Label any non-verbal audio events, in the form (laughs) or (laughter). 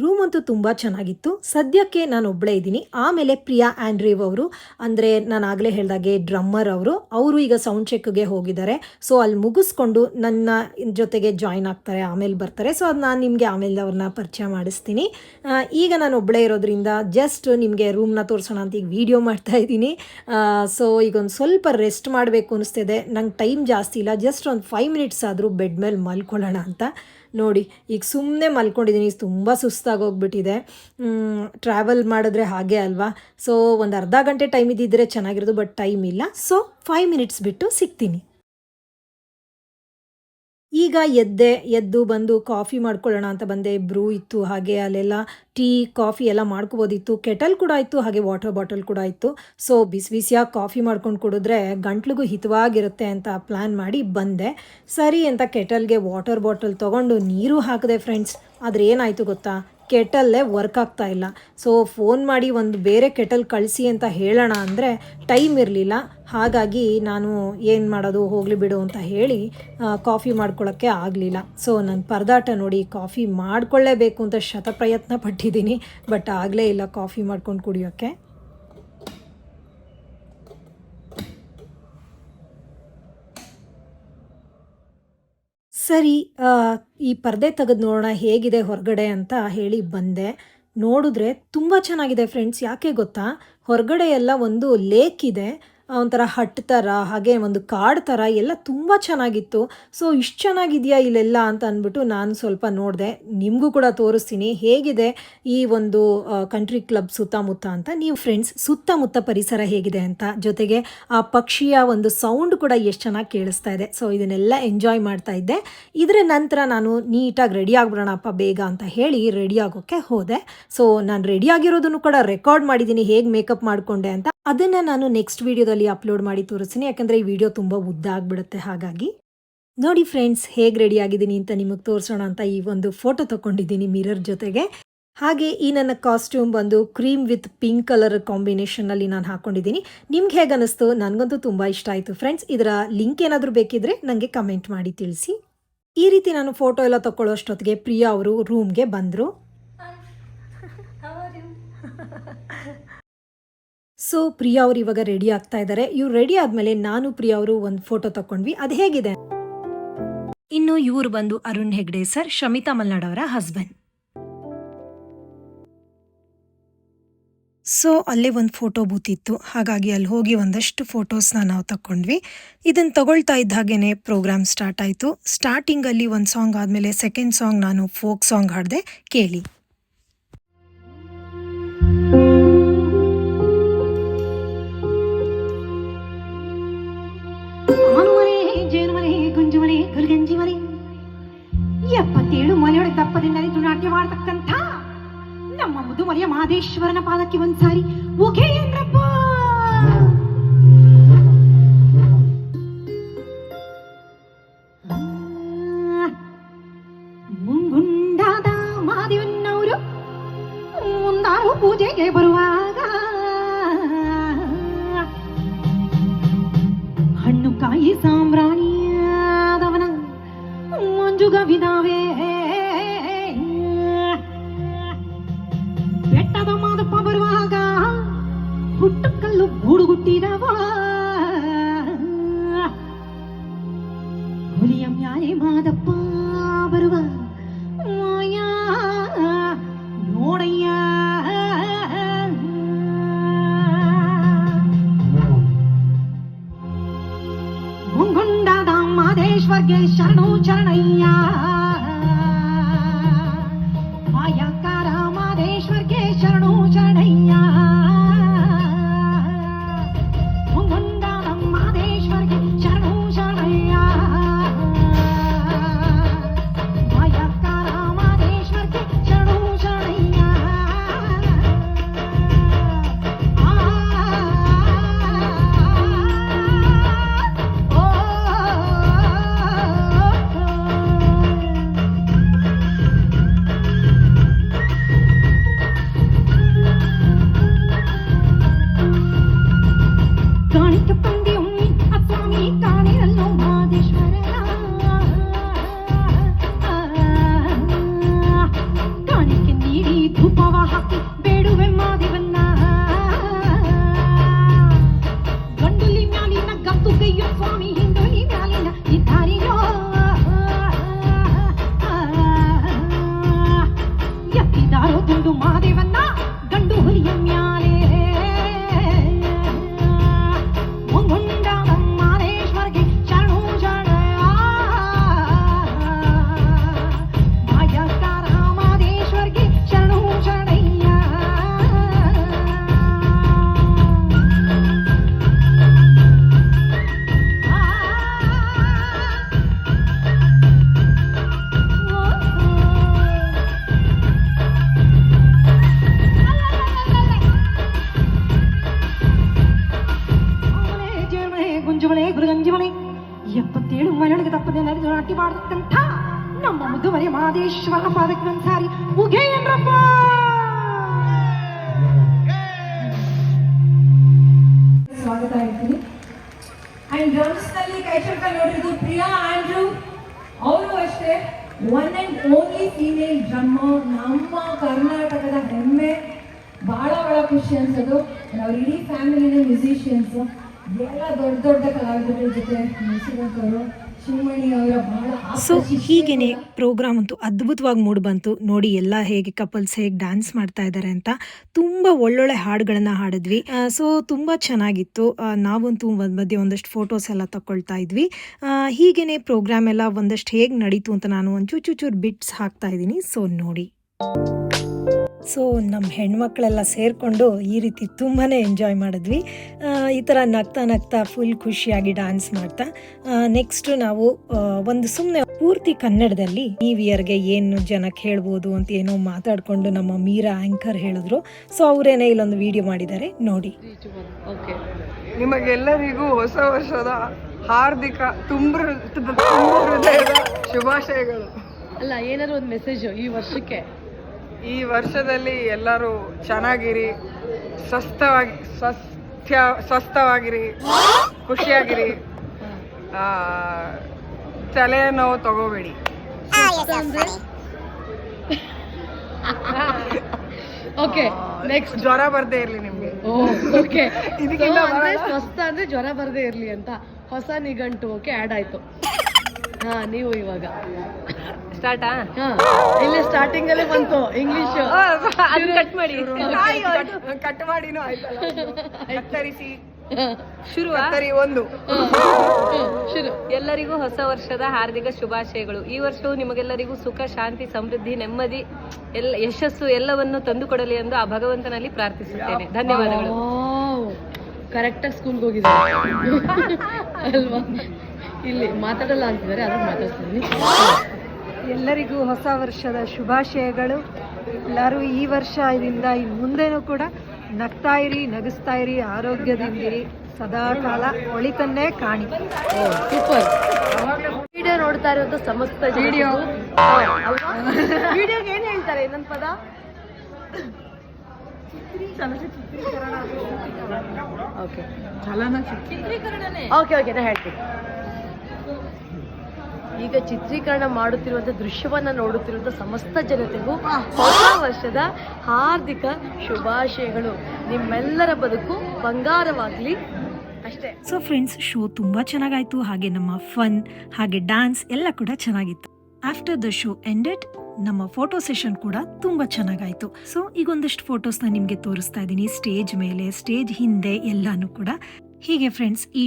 Room ಅಂತೂ ತುಂಬ ಚೆನ್ನಾಗಿತ್ತು. ಸದ್ಯಕ್ಕೆ ನಾನು ಒಬ್ಬಳೇ ಇದ್ದೀನಿ. ಆಮೇಲೆ ಪ್ರಿಯಾ ಆ್ಯಂಡ್ರೀವ್ ಅವರು, ಅಂದರೆ ನಾನು ಆಗಲೇ ಹೇಳಿದಾಗೆ ಡ್ರಮ್ಮರ್ ಅವರು ಅವರು ಈಗ ಸೌಂಡ್ ಚೆಕ್ಗೆ ಹೋಗಿದ್ದಾರೆ. ಸೊ ಅಲ್ಲಿ ಮುಗಿಸ್ಕೊಂಡು ನನ್ನ ಜೊತೆಗೆ ಜಾಯ್ನ್ ಆಗ್ತಾರೆ, ಆಮೇಲೆ ಬರ್ತಾರೆ. ಸೊ ಅದು ನಾನು ನಿಮಗೆ ಆಮೇಲೆ ಅವ್ರನ್ನ ಪರಿಚಯ ಮಾಡಿಸ್ತೀನಿ. ಈಗ ನಾನು ಒಬ್ಬಳೇ ಇರೋದ್ರಿಂದ ಜಸ್ಟ್ ನಿಮಗೆ ರೂಮ್ನ ತೋರಿಸೋಣ ಅಂತ ಈಗ ವೀಡಿಯೋ ಮಾಡ್ತಾ ಇದ್ದೀನಿ. ಸೊ ಈಗ ಒಂದು ಸ್ವಲ್ಪ ರೆಸ್ಟ್ ಮಾಡಬೇಕು ಅನಿಸ್ತಿದೆ. ನಂಗೆ ಟೈಮ್ ಜಾಸ್ತಿ ಇಲ್ಲ. ಜಸ್ಟ್ ಒಂದು ಫೈವ್ ಮಿನಿಟ್ಸ್ ಆದರೂ ಬೆಡ್ ಮೇಲೆ ಮಲ್ಕೊಳ್ಳೋಣ ಅಂತ. ನೋಡಿ, ಈಗ ಸುಮ್ಮನೆ ಮಲ್ಕೊಂಡಿದ್ದೀನಿ ತುಂಬ ಸುಸ್ತಾಗೋಗ್ಬಿಟ್ಟಿದೆ. ಟ್ರಾವೆಲ್ ಮಾಡಿದ್ರೆ ಹಾಗೆ ಅಲ್ವಾ? ಸೊ ಒಂದು ಅರ್ಧ ಗಂಟೆ ಟೈಮ್ ಇದ್ದಿದ್ದರೆ ಚೆನ್ನಾಗಿರೋದು ಬಟ್ ಟೈಮ್ ಇಲ್ಲ. ಸೊ ಫೈವ್ ಮಿನಿಟ್ಸ್ ಬಿಟ್ಟು ಸಿಗ್ತೀನಿ. ಈಗ ಎದ್ದೆ, ಎದ್ದು ಬಂದು ಕಾಫಿ ಮಾಡ್ಕೊಳ್ಳೋಣ ಅಂತ ಬಂದೆ. ಬ್ರೂ ಇತ್ತು ಹಾಗೆ ಅಲ್ಲೆಲ್ಲ ಟೀ, ಕಾಫಿ ಎಲ್ಲ ಮಾಡ್ಕೋಬೋದಿತ್ತು. ಕೆಟಲ್ ಕೂಡ ಇತ್ತು, ಹಾಗೆ ವಾಟರ್ ಬಾಟಲ್ ಕೂಡ ಇತ್ತು. ಸೊ, ಬಿಸಿ ಬಿಸಿಯಾಗಿ ಕಾಫಿ ಮಾಡ್ಕೊಂಡು ಕುಡಿದ್ರೆ ಗಂಟ್ಲಿಗೂ ಹಿತವಾಗಿರುತ್ತೆ ಅಂತ ಪ್ಲ್ಯಾನ್ ಮಾಡಿ ಬಂದೆ. ಸರಿ ಅಂತ ಕೆಟಲ್ಗೆ ವಾಟರ್ ಬಾಟಲ್ ತೊಗೊಂಡು ನೀರು ಹಾಕಿದೆ ಫ್ರೆಂಡ್ಸ್. ಆದರೆ ಏನಾಯಿತು ಗೊತ್ತಾ? ಕೆಟಲ್ಲೇ ವರ್ಕ್ ಆಗ್ತಾ ಇಲ್ಲ. ಸೊ ಫೋನ್ ಮಾಡಿ ಒಂದು ಬೇರೆ ಕೆಟಲ್ ಕಳಿಸಿ ಅಂತ ಹೇಳೋಣ ಅಂದರೆ ಟೈಮ್ ಇರಲಿಲ್ಲ. ಹಾಗಾಗಿ ನಾನು ಏನು ಮಾಡೋದು, ಹೋಗಲಿ ಬಿಡು ಅಂತ ಹೇಳಿ ಕಾಫಿ ಮಾಡ್ಕೊಳ್ಳೋಕ್ಕೆ ಆಗಲಿಲ್ಲ. ಸೊ ನನ್ನ ಪರದಾಟ ನೋಡಿ ಕಾಫಿ ಮಾಡಿಕೊಳ್ಳೇಬೇಕು ಅಂತ ಶತಪ್ರಯತ್ನ ಪಟ್ಟಿದ್ದೀನಿ. ಬಟ್ ಆಗಲೇ ಇಲ್ಲ ಕಾಫಿ ಮಾಡ್ಕೊಂಡು ಕುಡಿಯೋಕ್ಕೆ. ಸರಿ ಈ ಪರ್ದೆ ತೆಗೆದು ನೋಡೋಣ ಹೇಗಿದೆ ಹೊರಗಡೆ ಅಂತ ಹೇಳಿ ಬಂದೆ. ನೋಡಿದ್ರೆ ತುಂಬ ಚೆನ್ನಾಗಿದೆ ಫ್ರೆಂಡ್ಸ್, ಯಾಕೆ ಗೊತ್ತಾ? ಹೊರಗಡೆ ಎಲ್ಲ ಒಂದು ಲೇಕ್ ಇದೆ. ಒಂಥರ ಹಟ್ ಥರ ಹಾಗೆ ಒಂದು ಕಾಡು ಥರ ಎಲ್ಲ ತುಂಬ ಚೆನ್ನಾಗಿತ್ತು. ಸೊ ಇಷ್ಟು ಚೆನ್ನಾಗಿದೆಯಾ ಇಲ್ಲೆಲ್ಲ ಅಂತ ಅಂದ್ಬಿಟ್ಟು ನಾನು ಸ್ವಲ್ಪ ನೋಡಿದೆ. ನಿಮಗೂ ಕೂಡ ತೋರಿಸ್ತೀನಿ. ಹೇಗಿದೆ ಈ ಒಂದು ಕಂಟ್ರಿ ಕ್ಲಬ್ ಸುತ್ತಮುತ್ತ ಅಂತ? ನೀವು ಫ್ರೆಂಡ್ಸ್ ಸುತ್ತಮುತ್ತ ಪರಿಸರ ಹೇಗಿದೆ ಅಂತ. ಜೊತೆಗೆ ಆ ಪಕ್ಷಿಯ ಒಂದು ಸೌಂಡ್ ಕೂಡ ಎಷ್ಟು ಚೆನ್ನಾಗಿ ಕೇಳಿಸ್ತಾ ಇದೆ. ಸೊ ಇದನ್ನೆಲ್ಲ ಎಂಜಾಯ್ ಮಾಡ್ತಾ ಇದ್ದೆ. ಇದರ ನಂತರ ನಾನು ನೀಟಾಗಿ ರೆಡಿ ಆಗ್ಬಿಡೋಣಪ್ಪ ಬೇಗ ಅಂತ ಹೇಳಿ ರೆಡಿ ಆಗೋಕ್ಕೆ ಹೋದೆ. ಸೊ ನಾನು ರೆಡಿ ಆಗಿರೋದನ್ನು ಕೂಡ ರೆಕಾರ್ಡ್ ಮಾಡಿದ್ದೀನಿ ಹೇಗೆ ಮೇಕಪ್ ಮಾಡಿಕೊಂಡೆ ಅಂತ. ಅದನ್ನು ನಾನು ನೆಕ್ಸ್ಟ್ ವೀಡಿಯೋದಲ್ಲಿ ಅಪ್ಲೋಡ್ ಮಾಡಿ ತೋರಿಸ್ತೀನಿ. ಯಾಕಂದರೆ ಈ ವಿಡಿಯೋ ತುಂಬ ಉದ್ದ ಆಗಿಬಿಡುತ್ತೆ ಹಾಗಾಗಿ. ನೋಡಿ ಫ್ರೆಂಡ್ಸ್ ಹೇಗೆ ರೆಡಿ ಆಗಿದ್ದೀನಿ ಅಂತ ನಿಮಗೆ ತೋರಿಸೋಣ ಅಂತ ಈ ಒಂದು ಫೋಟೋ ತಗೊಂಡಿದ್ದೀನಿ ಮಿರರ್ ಜೊತೆಗೆ. ಹಾಗೆ ಈ ನನ್ನ ಕಾಸ್ಟ್ಯೂಮ್ ಬಂದು ಕ್ರೀಮ್ ವಿತ್ ಪಿಂಕ್ ಕಲರ್ ಕಾಂಬಿನೇಷನಲ್ಲಿ ನಾನು ಹಾಕ್ಕೊಂಡಿದ್ದೀನಿ ನಿಮ್ಗೆ ಹೇಗೆ ಅನ್ನಿಸ್ತು ನನಗಂತೂ ತುಂಬ ಇಷ್ಟ ಆಯಿತು ಫ್ರೆಂಡ್ಸ್ ಇದರ ಲಿಂಕ್ ಏನಾದರೂ ಬೇಕಿದ್ರೆ ನನಗೆ ಕಮೆಂಟ್ ಮಾಡಿ ತಿಳಿಸಿ. ಈ ರೀತಿ ನಾನು ಫೋಟೋ ಎಲ್ಲ ತಗೊಳ್ಳೋ ಅಷ್ಟೊತ್ತಿಗೆ ಪ್ರಿಯಾ ಅವರು ರೂಮ್ಗೆ ಬಂದರು. (laughs) (laughs) ಸೊ ಪ್ರಿಯಾ ಅವರು ಇವಾಗ ರೆಡಿ ಆಗ್ತಾ ಇದ್ದಾರೆ ಇವ್ರು ರೆಡಿ ಆದಮೇಲೆ ನಾನು ಪ್ರಿಯಾ ಅವರು ಒಂದು ಫೋಟೋ ತಕೊಂಡ್ವಿ. ಅದು ಹೇಗಿದೆ? ಇನ್ನು ಇವರು ಬಂದು ಅರುಣ್ ಹೆಗ್ಡೆ, ಸರ್ ಶಮಿತಾ ಮಲ್ನಾಡ್ ಅವರ ಹಸ್ಬೆಂಡ್ ಸೊ ಅಲ್ಲೇ ಒಂದು ಫೋಟೋ ಬೂತ್ ಇತ್ತು. ಹಾಗಾಗಿ ಅಲ್ಲಿ ಹೋಗಿ ಒಂದಷ್ಟು ಫೋಟೋಸ್ನ ನಾವು ತಗೊಂಡ್ವಿ ಇದನ್ನು ತಗೊಳ್ತಾ ಇದ್ದ ಹಾಗೇ ಪ್ರೋಗ್ರಾಮ್ ಸ್ಟಾರ್ಟ್ ಆಯಿತು. ಸ್ಟಾರ್ಟಿಂಗಲ್ಲಿ ಒಂದು ಸಾಂಗ್ ಆದಮೇಲೆ ಸೆಕೆಂಡ್ ಸಾಂಗ್ ನಾನು ಫೋಕ್ ಸಾಂಗ್ ಹಾಡಿದೆ ಕೇಳಿ. ಮನೆಯೊಳಗೆ ದಪ್ಪದಿಂದ ನಿಂತು ನಾಟ್ಯ ಮಾಡತಕ್ಕಂಥ ನಮ್ಮ ಮುದುಮಲೆಯ ಮಾದೇಶ್ವರನ ಪಾದಕ್ಕೆ ಒಂದ್ಸಾರಿ ಓಕೆ ಏನ್ರಪ್ಪ ಆ, ಮುಂಗುಂಡಾದ ಮಾದೇವನ್ನವರು ಮುಂದಾರು ಪೂಜೆಗೆ ಬರುವಾಗ ಹಣ್ಣು ಕಾಯಿ ಸಾಂಬ್ರಾಣಿಯಾದವನ ಮಂಜುಗವಿದಾವೆ காணிக்க பந்தி உம்மி அசாமி காணி அல்லோ மாதேஸ்வரனா ಕಾಣಿಕೆ ನೀಡಿ ಧೂಪವ ಹಾಕಿ ಬೇಡುವೆ ಮಾದೇವನ್ನ ಗಂಡುಲಿ ಮ್ಯಾಲಿನ ಗತ್ತು ಗೈಯ ಸ್ವಾಮಿ ಮಹದೇಶ್ವರ ಪಾದಕ್ಕೆ ಒಂದ್ಸಾರಿ ಉಗೆ ಏನ್ರಪ್ಪ ಸ್ವಾಗತ ಹೇಳ್ತೀನಿ. ಅಂಡ್ ಡ್ರಮ್ಸ್ನಲ್ಲಿ ಕೈ ನೋಡಿರೋದು ಪ್ರಿಯಾ, ಆಂಡ್ರೂ. ಅವರು ಅಷ್ಟೇ one and only female drummer ನಮ್ಮ ಕರ್ನಾಟಕದ ಹೆಮ್ಮೆ. ಬಹಳ ಬಹಳ ಖುಷಿ ಅನ್ಸೋದು. ಅವ್ರ ಇಡೀ ಫ್ಯಾಮಿಲಿನ ಮ್ಯೂಸಿಷಿಯನ್ಸ್ ಎಲ್ಲ ದೊಡ್ಡ ದೊಡ್ಡ ಕಲಾವಿದರ ಜೊತೆ ಬಹಳ ಸೊ ಹೀಗೇನೆ ಪ್ರೋಗ್ರಾಮ್ ಅಂತೂ ಅದ್ಭುತವಾಗಿ ಮೂಡ್ ಬಂತು ನೋಡಿ ಎಲ್ಲ ಹೇಗೆ ಕಪಲ್ಸ್ ಹೇಗೆ ಡ್ಯಾನ್ಸ್ ಮಾಡ್ತಾ ಇದ್ದಾರೆ ಅಂತ ತುಂಬ ಒಳ್ಳೊಳ್ಳೆ ಹಾಡುಗಳನ್ನ ಹಾಡಿದ್ವಿ. ಸೊ ತುಂಬ ಚೆನ್ನಾಗಿತ್ತು. ನಾವಂತೂ ಒಂದ್ ಮಧ್ಯೆ ಒಂದಷ್ಟು ಫೋಟೋಸ್ ಎಲ್ಲ ತಗೊಳ್ತಾ ಇದ್ವಿ. ಹೀಗೇನೆ ಪ್ರೋಗ್ರಾಮ್ ಎಲ್ಲ ಒಂದಷ್ಟು ಹೇಗೆ ನಡೀತು ಅಂತ ನಾನು ಒಂದು ಚೂರು ಬಿಟ್ಸ್ ಹಾಕ್ತಾ ಇದ್ದೀನಿ. ಸೊ ನೋಡಿ. ಸೊ ನಮ್ಮ ಹೆಣ್ಮಕ್ಳೆಲ್ಲ ಸೇರಿಕೊಂಡು ಈ ರೀತಿ ತುಂಬಾ ಎಂಜಾಯ್ ಮಾಡಿದ್ವಿ. ಈ ಥರ ನಗ್ತಾ ನಗ್ತಾ ಫುಲ್ ಖುಷಿಯಾಗಿ ಡ್ಯಾನ್ಸ್ ಮಾಡ್ತಾ. ನೆಕ್ಸ್ಟ್ ನಾವು ಒಂದು ಸುಮ್ಮನೆ ಪೂರ್ತಿ ಕನ್ನಡದಲ್ಲಿ ಈ ಇಯರ್ಗೆ ಏನು ಜನಕ್ಕೆ ಹೇಳ್ಬೋದು ಅಂತ ಏನೋ ಮಾತಾಡಿಕೊಂಡು ನಮ್ಮ ಮೀರಾ ಆ್ಯಂಕರ್ ಹೇಳಿದ್ರು. ಸೊ ಅವರೇನೇ ಇಲ್ಲೊಂದು ವಿಡಿಯೋ ಮಾಡಿದ್ದಾರೆ. ನೋಡಿ. ನಿಮಗೆಲ್ಲರಿಗೂ ಹೊಸ ವರ್ಷದ ಹಾರ್ದಿಕ ತುಂಬ ತುಂಬ ಶುಭಾಶಯಗಳು. ಅಲ್ಲ ಏನಾದ್ರು ಒಂದು ಮೆಸೇಜ್ ಈ ವರ್ಷಕ್ಕೆ? ಈ ವರ್ಷದಲ್ಲಿ ಎಲ್ಲರೂ ಚೆನ್ನಾಗಿರಿ ಸ್ವಸ್ಥವಾಗಿ ಸ್ವಸ್ಥ್ಯ ಸ್ವಸ್ಥವಾಗಿರಿ ಖುಷಿಯಾಗಿರಿ. ಆ, ತಲೆ ನೋವು ತಗೋಬೇಡಿ. ಓಕೆ ನೆಕ್ಸ್ಟ್ ಜ್ವರ ಬರ್ದೇ ಇರಲಿ ನಿಮಗೆ. ಓಕೆ (laughs) ಇದಕ್ಕಿಂತ. ಸ್ವಸ್ಥ ಅಂದ್ರೆ ಜ್ವರ ಬರದೇ ಇರಲಿ ಅಂತ ಹೊಸ ನಿಘಂಟು ಓಕೆ ಆಡ್ ಆಯ್ತು. ಹಾ ನೀವು ಇವಾಗ. ಸ್ಟಾರ್ಟಾ? ಇಲ್ಲ ಇಲ್ಲೇ ಸ್ಟಾರ್ಟಿಂಗ್ ಅಲ್ಲೇ ಬಂತು ಇಂಗ್ಲಿಷ್ ಕಟ್ ಮಾಡಿ. ಕಟ್ ಮಾಡಿನೂ ಆಯ್ತಲ್ಲ (laughs) ಶುರು ಒಂದು. ಶುರು. ಎಲ್ಲರಿಗೂ ಹೊಸ ವರ್ಷದ ಹಾರ್ದಿಕ ಶುಭಾಶಯಗಳು. ಈ ವರ್ಷವು ನಿಮಗೆಲ್ಲರಿಗೂ ಸುಖ ಶಾಂತಿ ಸಮೃದ್ಧಿ ನೆಮ್ಮದಿ ಎಲ್ಲ ಯಶಸ್ಸು ಎಲ್ಲವನ್ನು ತಂದುಕೊಡಲಿ ಎಂದು ಆ ಭಗವಂತನಲ್ಲಿ ಪ್ರಾರ್ಥಿಸುತ್ತೇನೆ. ಧನ್ಯವಾದಗಳು. ಕರೆಕ್ಟಾಗಿ ಸ್ಕೂಲ್ಗೆ ಹೋಗಿದ್ದಾರೆ? ಅಲ್ವಾ? ಇಲ್ಲಿ ಮಾತಾಡಲ್ಲ ಅಂತಿದ್ದಾರೆ ಅದಕ್ಕೆ ಮಾತಾಡ್ತೀನಿ. ಎಲ್ಲರಿಗೂ ಹೊಸ ವರ್ಷದ ಶುಭಾಶಯಗಳು. ಎಲ್ಲರೂ ಈ ವರ್ಷದಿಂದ ಇನ್ನು ಮುಂದೆನೂ ಕೂಡ ನಗ್ತಾ ಇರಿ ನಗಿಸ್ತಾ ಇರಿ ಆರೋಗ್ಯದಿಂದಿರಿ ಸದಾ ಕಾಲ ಒಳಿತನ್ನೇ ಕಾಣಿ. ಸೂಪರ್ ವಿಡಿಯೋ ನೋಡ್ತಾ ಇರುವಂತ ಸಮಸ್ತ ವಿಡಿಯೋ. ವಿಡಿಯೋಗೆ ಏನು ಹೇಳ್ತಾರೆ ಇನ್ನೊಂದು ಪದ? ಓಕೆ. ಓಕೆ ಓಕೆ ನಾ ಹೇಳ್ತೀನಿ. ಈಗ ಚಿತ್ರೀಕರಣ ಮಾಡುತ್ತಿರುವಂತಹ ದೃಶ್ಯವನ್ನ ನೋಡುತ್ತಿರುವಂತಹ ಸಮಸ್ತ ಜನತೆಗೂ ಹೊಸ ವರ್ಷದ ಹಾರ್ದಿಕ ಶುಭಾಶಯಗಳು. ನಿಮ್ಮೆಲ್ಲರ ಬದುಕು ಬಂಗಾರವಾಗ್ಲಿ. ಅಷ್ಟೇ. ಸೊ ಫ್ರೆಂಡ್ಸ್ ಶೋ ತುಂಬ ಚೆನ್ನಾಗಾಯ್ತು. ಹಾಗೆ ನಮ್ಮ ಫನ್ ಹಾಗೆ ಡ್ಯಾನ್ಸ್ ಎಲ್ಲ ಕೂಡ ಚೆನ್ನಾಗಿತ್ತು. ಆಫ್ಟರ್ ದ ಶೋ ಎಂಡೆಡ್ ನಮ್ಮ ಫೋಟೋ ಸೆಷನ್ ಕೂಡ ತುಂಬ ಚೆನ್ನಾಗಾಯ್ತು. ಸೊ ಈಗ ಒಂದಷ್ಟು ಫೋಟೋಸ್ನ ನಿಮಗೆ ತೋರಿಸ್ತಾ ಇದ್ದೀನಿ. ಸ್ಟೇಜ್ ಮೇಲೆ ಸ್ಟೇಜ್ ಹಿಂದೆ ಎಲ್ಲಾನು ಕೂಡ. ಹೀಗೆ ಫ್ರೆಂಡ್ಸ್ ಈ